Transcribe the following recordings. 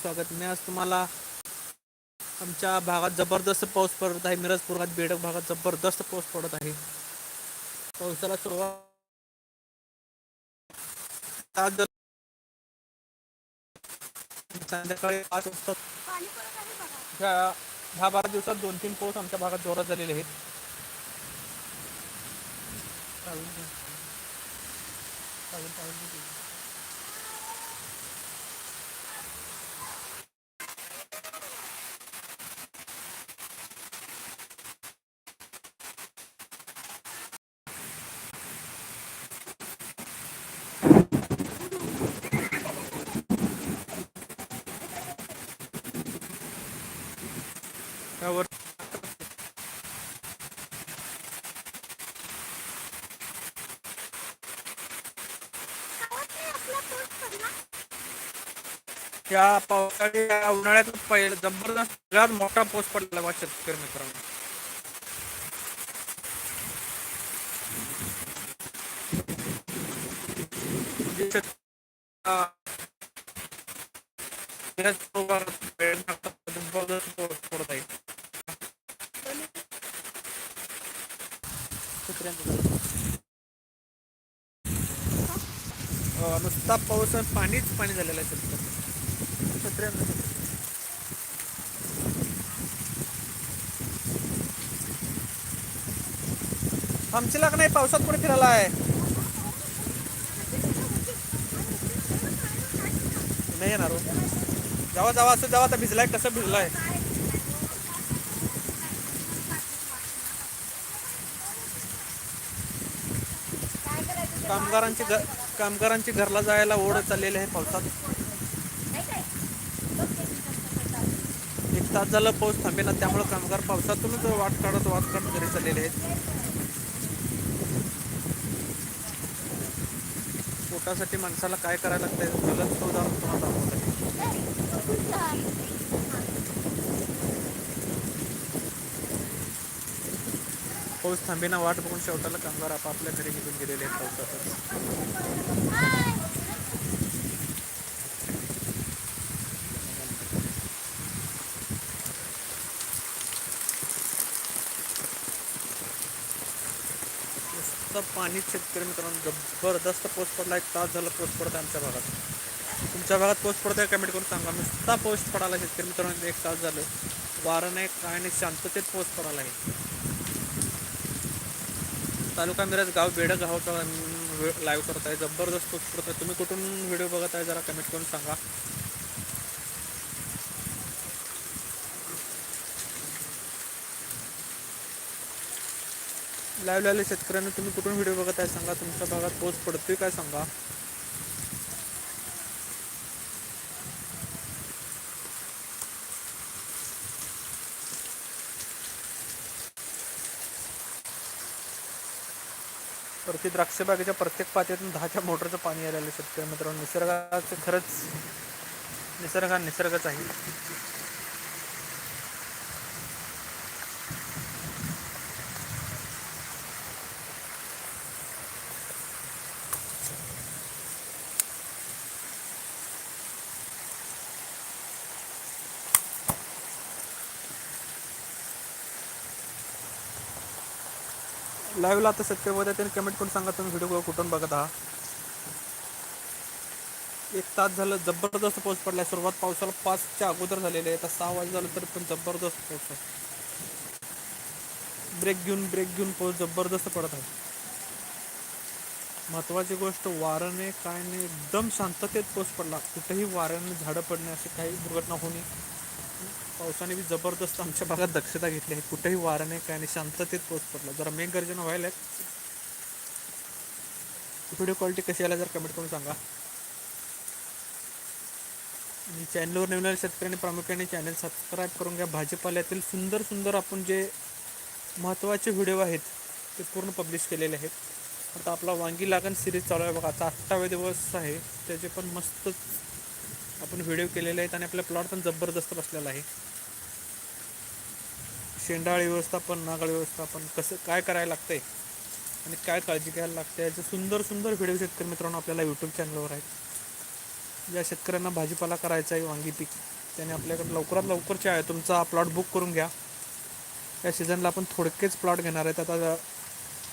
स्वागत. मी आज तुम्हाला आमच्या भागात जबरदस्त पाऊस पडत आहे. मिरजपूर भागात बेडक भागात जबरदस्त पाऊस पडत आहे. पावसाला सुरुवात आज संध्याकाळी पाच वाजता दहा बारा दिवसात दोन तीन पाऊस आमच्या भागात जोरात झालेले आहेत. या पावसाळी या उन्हाळ्यात पहिला जबरदस्त सगळ्यात मोठा पाऊस पडलेला बा शेतकरी मित्रांनो. जबरदस्त नुसता पाऊस पाणीच पाणी झालेलं आहे शेतकरी छत्र्यांना आमची लाग नाही पावसात कुठे फिरायला आहे? नाही येणार हो. जेव्हा जेव्हा असं जेव्हा आता भिजलाय कसं भिजलाय. कामगारांची घर कामगारांची घरला जायला ओढ चाललेली आहे पावसात. एक तास झाला पाऊस थांबेना त्यामुळे कामगार पावसातूनच वाट काढत वाट काढत घरी चाललेले आहेत. पोटासाठी माणसाला काय करायला लागतंय? तो जाऊन तुम्हाला दाखवत आहे पाऊस थांबेना वाट बघून शेवटाला कामगार आपापल्या घरी निघून गेलेले आहेत पावसातच. आणि शेतकरी मित्रांनो जबरदस्त पाऊस पडला एक तास झाला पाऊस पडत आहे आमच्या भागात. तुमच्या भागात पाऊस पडतोय आहे कमेंट करून सांगा. नुसता पाऊस पडाला शेतकरी मित्रांनो एक तास झालं. वारं नाही काय नाही शांततेत पाऊस पडाला आहे. तालुका मिरज गाव बेडक गावाचा लाईव्ह करत आहे जबरदस्त पाऊस पडत आहे तुम्ही कुठून व्हिडिओ बघत आहे जरा कमेंट करून सांगा. लाईव्ह लावले शेतकऱ्यांना तुम्ही कुठून व्हिडिओ बघत आहे सांगा तुमच्या भागात पाऊस पडतोय काय सांगा? प्रति द्राक्ष बागेच्या प्रत्येक पात्यातून दहाच्या मोटरचं पाणी आलेलं आहे शेतकरी मित्रांनो. निसर्गाचं खरंच निसर्ग हा निसर्गच आहे. लाईव्हला आता शेतकरी बघत आहे त्यांनी कमेंट करून सांगा तुम्ही व्हिडिओ कुठून बघत आहात? एक तास झालं जबरदस्त पाऊस पडलाय. सुरुवात पावसाला पाचच्या अगोदर झालेली आहे. आता सहा वाजे झालं तरी पण जबरदस्त पाऊस आहे. ब्रेक घेऊन ब्रेक घेऊन पाऊस जबरदस्त पडत आहे. महत्वाची गोष्ट वाऱ्याने काय नाही एकदम शांततेत पाऊस पडला. कुठेही वाऱ्याने झाडं पडणे अशी काही दुर्घटना होणे पावसाने बी जबरदस्त आमच्या भागात दक्षता घेतली आहे. कुठेही वाऱ्याने काय नाही. शांततेत पाऊस पडला. जरा मेघगर्जना व्हायला व्हिडिओ क्वालिटी कशी आला जर कमेंट करून सांगा. आणि चॅनलवर नवीन आलेल्या शेतकऱ्यांनी प्रामुख्याने चॅनल सबस्क्राईब करून घ्या. भाजीपाल्यातील सुंदर सुंदर आपण जे महत्त्वाचे व्हिडिओ आहेत ते पूर्ण पब्लिश केलेले आहेत. आता आपला वांगी लागण सिरीज चालू आहे. बघा आता अठ्ठावे दिवस आहे. त्याचे पण मस्तच आपण व्हिडिओ केलेले आहेत आणि आपला प्लॉट पण जबरदस्त बसलेला आहे. शेंडाळ व्यवस्थापन नागाळ व्यवस्थापन कसं काय करायला लागतंय आणि काय काळजी घ्यायला लागते याचे सुंदर सुंदर व्हिडिओ शेतकरी मित्रांनो आपल्याला यूट्यूब चॅनलवर आहेत. ज्या शेतकऱ्यांना भाजीपाला करायचा आहे वांगी पीक त्याने आपल्याकडे लवकरात लवकरचे आहे तुमचा प्लॉट बुक करून घ्या. या सीझनला आपण थोडकेच प्लॉट घेणार आहेत. आता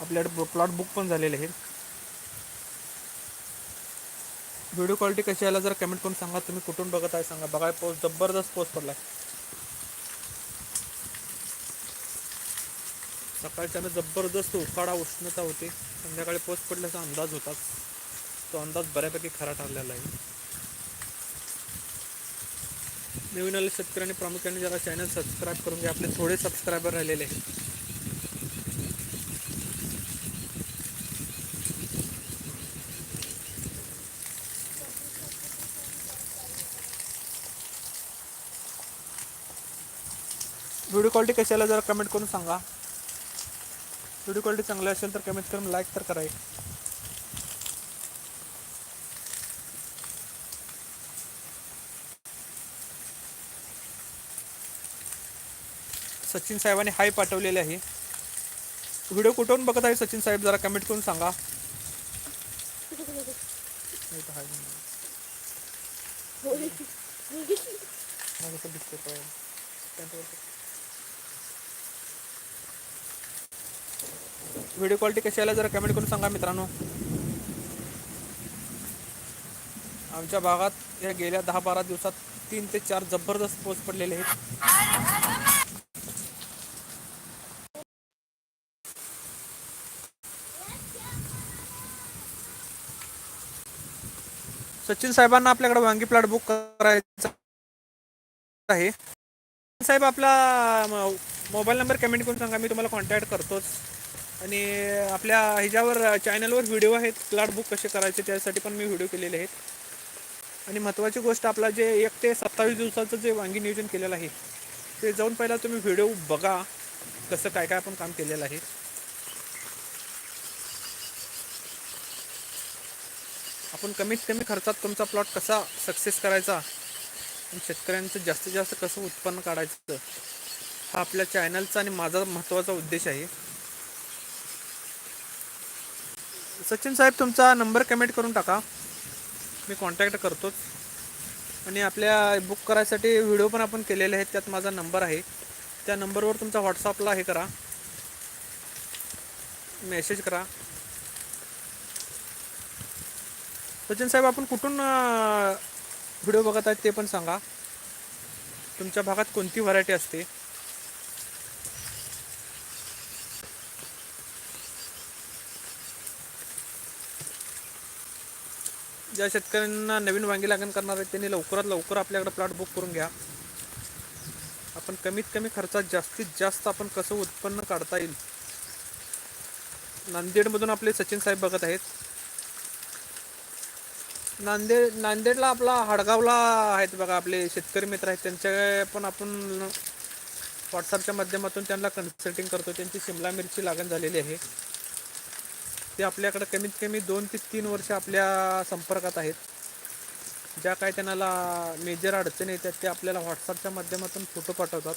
आपल्याकडे प्लॉट बुक पण झालेले आहेत. व्हिडिओ क्वालिटी कशी आला जर कमेंट करून सांगा. तुम्ही कुठून बघत आहे सांगा. बघाय पाऊस जबरदस्त पाऊस आहे सकाळच्यानं जबरदस्त उकाडा उष्णता होती. संध्याकाळी पाऊस पडल्याचा अंदाज होताच तो अंदाज बऱ्यापैकी खरा ठरलेला आहे. नवीन आले शेतकऱ्यांनी प्रामुख्याने जरा चॅनल सबस्क्राईब करून घ्या. आपले थोडे सबस्क्रायबर राहिलेले आहेत. व्हिडिओ क्वालिटी कशी आला जरा कमेंट करून सांगा. व्हिडिओ क्वालिटी चांगली असेल तर कमेंट करून लाईक तर करा. सचिन साहेबांनी हाय पाठवलेले आहे. व्हिडिओ कुठून बघत आहे सचिन साहेब जरा कमेंट करून सांगा नाही तर हाय म्हणून. मला कसं दिसतंय कळलं. पॅन्टवर. व्हिडिओ क्वालिटी कशी आला जरा कमेंट करून सांगा मित्रांनो. आमच्या भागात या गेल्या दहा बारा दिवसात तीन ते चार जबरदस्त पाऊस पडलेले आहेत. सचिन साहेबांना आपल्याकडे वांगी प्लॉट बुक करायचा आहे. साहेब आपला मोबाईल नंबर कमेंट करून सांगा मी तुम्हाला कॉन्टॅक्ट करतोच. आणि आपल्या ह्याच्यावर चॅनलवर व्हिडिओ आहेत. प्लॉट बुक कसे करायचे त्यासाठी पण मी व्हिडिओ केलेले आहेत. आणि महत्त्वाची गोष्ट आपला जे एक ते सत्तावीस दिवसाचं जे वांगी नियोजन केलेलं आहे ते जाऊन पहिला तुम्ही व्हिडिओ बघा कसं काय काय आपण काम केलेलं आहे. आपण कमीत कमी खर्चात तुमचा प्लॉट कसा सक्सेस करायचा आणि शेतकऱ्यांचं जास्तीत जास्त कसं उत्पन्न काढायचं हा आपल्या चॅनलचा आणि माझा महत्त्वाचा उद्देश आहे. सचिन साहेब तुमचा नंबर कमेंट करून टाका. मी कॉन्टॅक्ट करतोच. आणि आपल्या बुक करायसाठी व्हिडिओ पण आपण केलेले आहेत. त्यात माझा नंबर आहे. त्या नंबरवर तुमचा व्हॉट्सअपला हे करा. मेसेज करा. सचिन साहेब आपण कुठून व्हिडिओ बघत आहेत ते पण सांगा. तुमच्या भागात कोणती व्हरायटी असते? ज्या शेतकऱ्यांना नवीन वांगी लागण करणार आहेत त्यांनी लवकरात लवकर आपल्याकडे प्लॉट बुक करून घ्या. आपण कमीत कमी खर्चात जास्तीत जास्त आपण कसं उत्पन्न काढता येईल? नांदेडमधून आपले सचिन साहेब बघत आहेत. नांदेड नांदेडला आपला हडगावला आहेत बघा आपले शेतकरी मित्र आहेत. त्यांच्या पण आपण व्हॉट्सअपच्या माध्यमातून त्यांना कन्सल्टिंग करतो. त्यांची शिमला मिरची लागण झालेली आहे. ते आपल्याकडं कमीत कमी दोन ते तीन वर्ष आपल्या संपर्कात आहेत. ज्या काय त्यांना मेजर अडचणी येतात ते आपल्याला व्हॉट्सअपच्या माध्यमातून फोटो पाठवतात.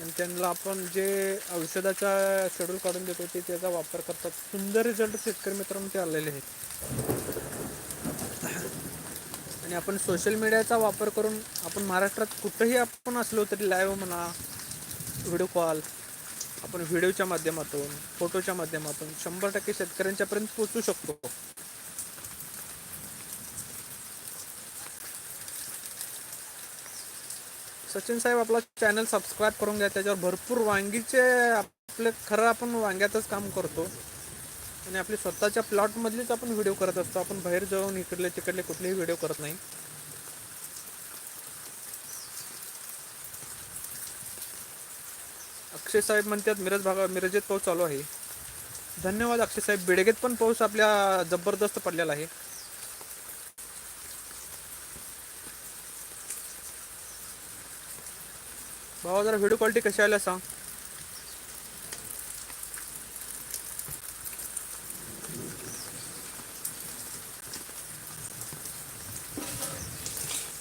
आणि त्यांना आपण जे औषधाचा शेड्यूल काढून देतो ते त्याचा वापर करतात. सुंदर रिझल्ट शेतकरी मित्रांनो ते आलेले आहेत. आणि आपण सोशल मीडियाचा वापर करून आपण महाराष्ट्रात कुठंही आपण असलो तरी लाईव्ह म्हणा व्हिडिओ कॉल आपण व्हिडिओच्या माध्यमातून फोटोच्या माध्यमातून शंभर टक्के शेतकऱ्यांच्यापर्यंत पोहोचू शकतो. सचिन साहेब आपला चॅनल सबस्क्राईब करून घ्या. त्याच्यावर भरपूर वांगीचे आपले खरं आपण वांग्यातच काम करतो. आणि आपली स्वतःच्या प्लॉटमधलीच आपण व्हिडिओ करत असतो. आपण बाहेर जाऊन इकडले तिकडले कुठलेही व्हिडिओ करत नाही. अक्षय साहेब म्हणतात मिरज भागा मिरजेत पाऊस चालू आहे. धन्यवाद अक्षय साहेब. बेडगेत पण पाऊस आपल्या जबरदस्त पडलेला आहे. भावा जरा व्हिडिओ क्वालिटी कशी आल्या सांग.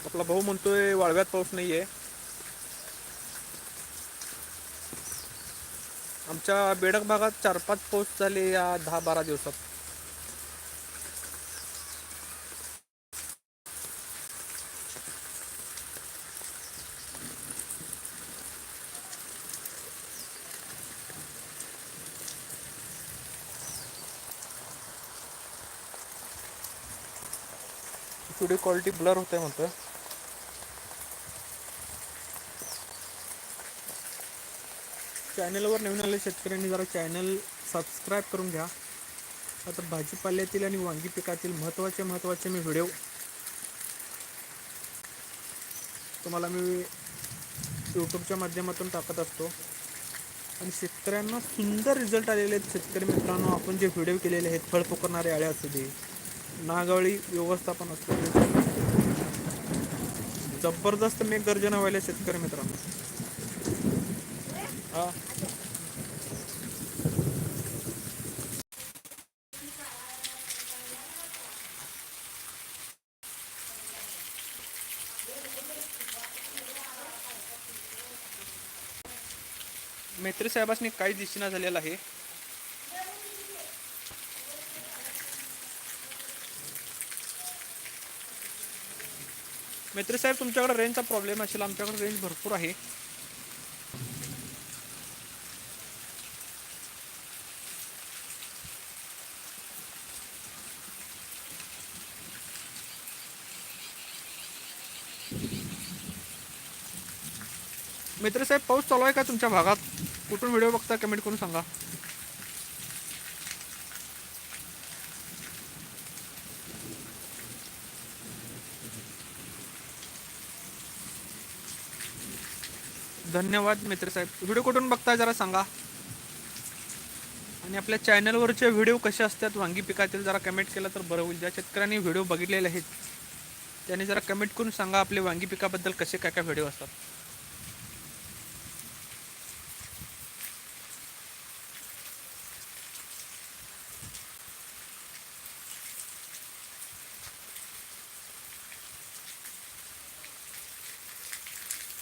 आपला भाऊ म्हणतोय वाळव्यात पाऊस नाहीये. आमच्या बेडक भागात चार पाच पोस्ट झाले या दहा बारा दिवसात. थोडी क्वालिटी ब्लर होते म्हणतो चॅनलवर नवीन आले शेतकऱ्यांनी जरा चॅनल सबस्क्राईब करून घ्या. आता भाजीपाल्यातील आणि वांगी पिकातील महत्त्वाचे महत्त्वाचे मी व्हिडिओ तुम्हाला मी यूट्यूबच्या माध्यमातून टाकत असतो. आणि शेतकऱ्यांना सुंदर रिझल्ट आलेले आहेत शेतकरी मित्रांनो. आपण जे व्हिडिओ केलेले आहेत फळ पोकरणारे आळे असू दे नागावळी व्यवस्थापन असू दे. जबरदस्त मेघ गर्जना व्हायला शेतकरी मित्रांनो. हा मैत्री साहेबांनी काही दिसणं झालेला आहे. मैत्री साहेब तुमच्याकडे रेंजचा प्रॉब्लेम असेल आमच्याकडे रेंज भरपूर आहे. मित्र साहेब पाऊस चालू आहे का तुमच्या भागात? कुठून व्हिडिओ बघता कमेंट करून सांगा. धन्यवाद मित्र साहेब. व्हिडिओ कुठून बघताय जरा सांगा. आणि आपल्या चॅनलवरचे व्हिडिओ कसे असतात वांगी पिकातील जरा कमेंट केलं तर बरं होईल. ज्या शेतकऱ्यांनी व्हिडिओ बघितलेले आहेत त्यांनी जरा कमेंट करून सांगा आपले वांगी पिकाबद्दल कसे काय काय व्हिडिओ असतात.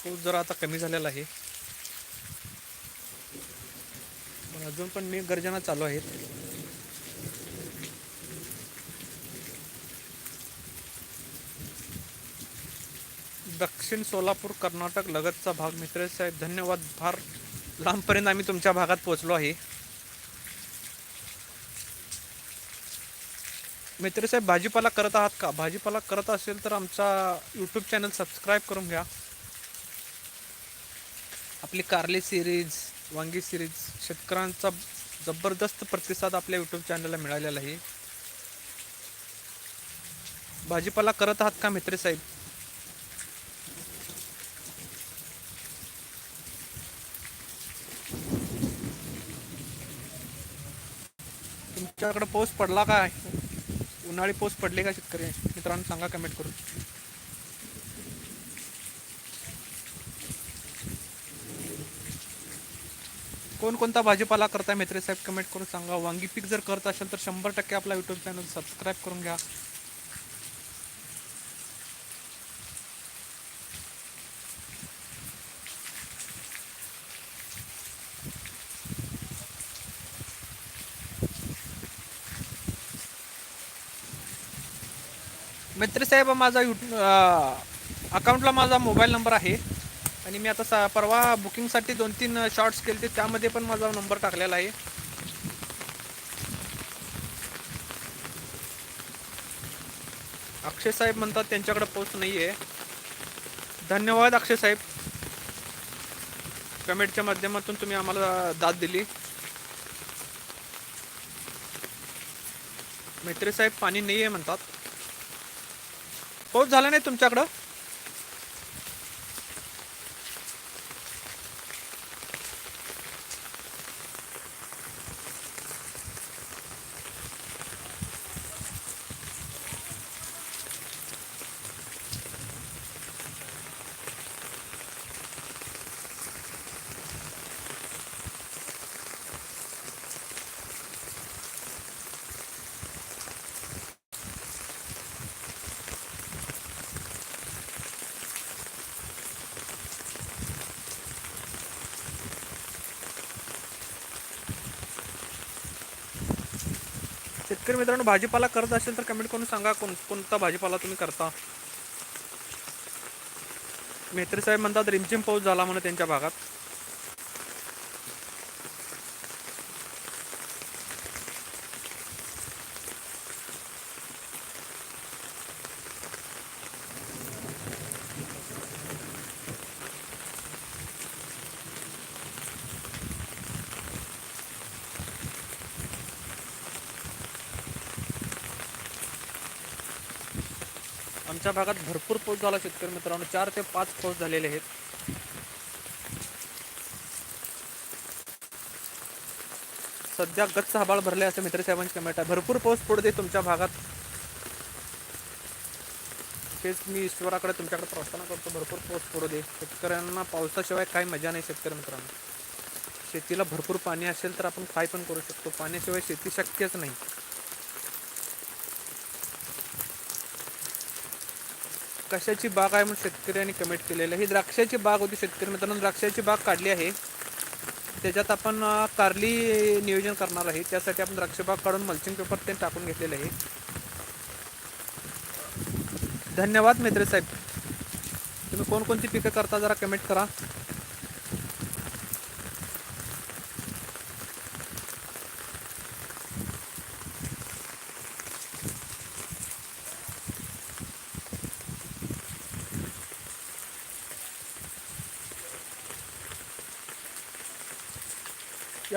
पाऊस जरा आता कमी झालेला आहे. पण अजून पण मी गर्जना चालू आहेत. दक्षिण सोलापूर कर्नाटक लगतचा भाग. मित्र साहेब धन्यवाद. फार लांबपर्यंत आम्ही तुमच्या भागात पोहोचलो आहे. मित्र साहेब भाजीपाला करत आहात का? भाजीपाला करत असेल तर आमचा यूट्यूब चॅनल सबस्क्राईब करून घ्या. आपली कारले सिरीज वांगी सिरीज शेतकऱ्यांचा जबरदस्त प्रतिसाद आपल्या यूट्यूब चॅनलला मिळालेला आहे. भाजीपाला करत आहात का मित्रे साहेब? तुमच्याकडे पाऊस पडला काय? उन्हाळी पाऊस पडले का शेतकरी? मित्रांनो सांगा कमेंट करून. कोणकोणता भाजीपाला करताय? मैत्री साहेब कमेंट करून सांगा. वांगी पीक जर करत असेल तर शंभर टक्के आपला यूट्यूब चॅनल सबस्क्राईब करून घ्या. मैत्री साहेब माझा यू अकाउंटला माझा मोबाईल नंबर आहे. आणि मी आता सा परवा बुकिंगसाठी दोन तीन शॉर्ट्स केले त्यामध्ये पण माझा नंबर टाकलेला आहे. अक्षय साहेब म्हणतात त्यांच्याकडे पोस्ट नाही आहे धन्यवाद अक्षय साहेब. कमेंटच्या माध्यमातून तुम्ही आम्हाला दाद दिली. मैत्री साहेब पाणी नाही आहे म्हणतात. पाऊस झाला नाही तुमच्याकडं? शेतकरी मित्रांनो भाजीपाला करत असेल तर कमेंट करून सांगा कोण कोणता भाजीपाला तुम्ही करता. मेत्री साहेब म्हणतात रिमझिम पाऊस झाला म्हणून त्यांच्या भागात. आमच्या भागात भरपूर पाऊस झाला शेतकरी मित्रांनो. चार ते पाच पाऊस झालेले आहेत. सध्या गच्च हबाळ भरले असं मित्रसाहेबांची कमेंट आहे. भरपूर पाऊस पडू दे तुमच्या भागात. तेच मी ईश्वराकडे तुमच्याकडे प्रार्थना करतो. भरपूर पाऊस पडू दे. शेतकऱ्यांना पावसाशिवाय काही मजा नाही शेतकरी मित्रांनो. शेतीला भरपूर पाणी असेल तर आपण काय पण करू शकतो. पाण्याशिवाय शेती शक्यच नाही. कशाची बाग आहे म्हणून शेतकऱ्यांनी कमेंट केलेलं आहे. ही द्राक्षाची बाग होती शेतकरी मित्रांनो. द्राक्षाची बाग काढली आहे. त्याच्यात आपण कारली नियोजन करणार आहे. त्यासाठी आपण द्राक्ष बाग काढून मल्चिंग पेपर ते टाकून घेतलेलं आहे. धन्यवाद मित्र साहेब. तुम्ही कोणकोणती पिकं करता जरा कमेंट करा.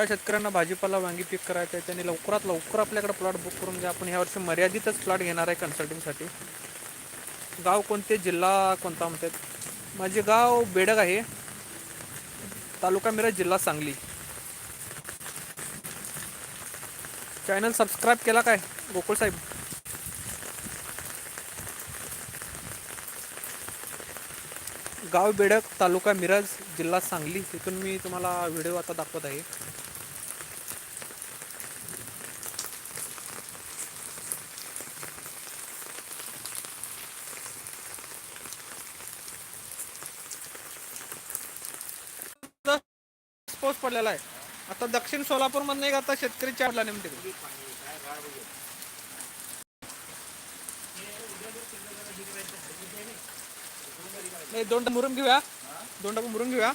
ज्या शेतकऱ्यांना भाजीपाला वांगी पीक करायचं आहे त्यांनी लवकरात लवकर आपल्याकडे प्लॉट बुक करून घ्या. आपण यावर्षी मर्यादितच प्लॉट घेणार आहे कन्सल्टिंगसाठी गाव कोणते? जिल्हा कोणता म्हणतात? माझे गाव बेडग आहे. तालुका मिरज जिल्हा सांगली. चॅनल सबस्क्राईब केला काय? गोकुळ साहेब. गाव बेडक तालुका मिरज जिल्हा सांगली. तिथून मी तुम्हाला व्हिडिओ आता दाखवत आहे. पाऊस पडलेला आहे. आता दक्षिण सोलापूरमध्ये आता शेतकरी चारला नेमते नाही दोन मुरुम घेऊया. दोन डबा मुरुम घेऊया.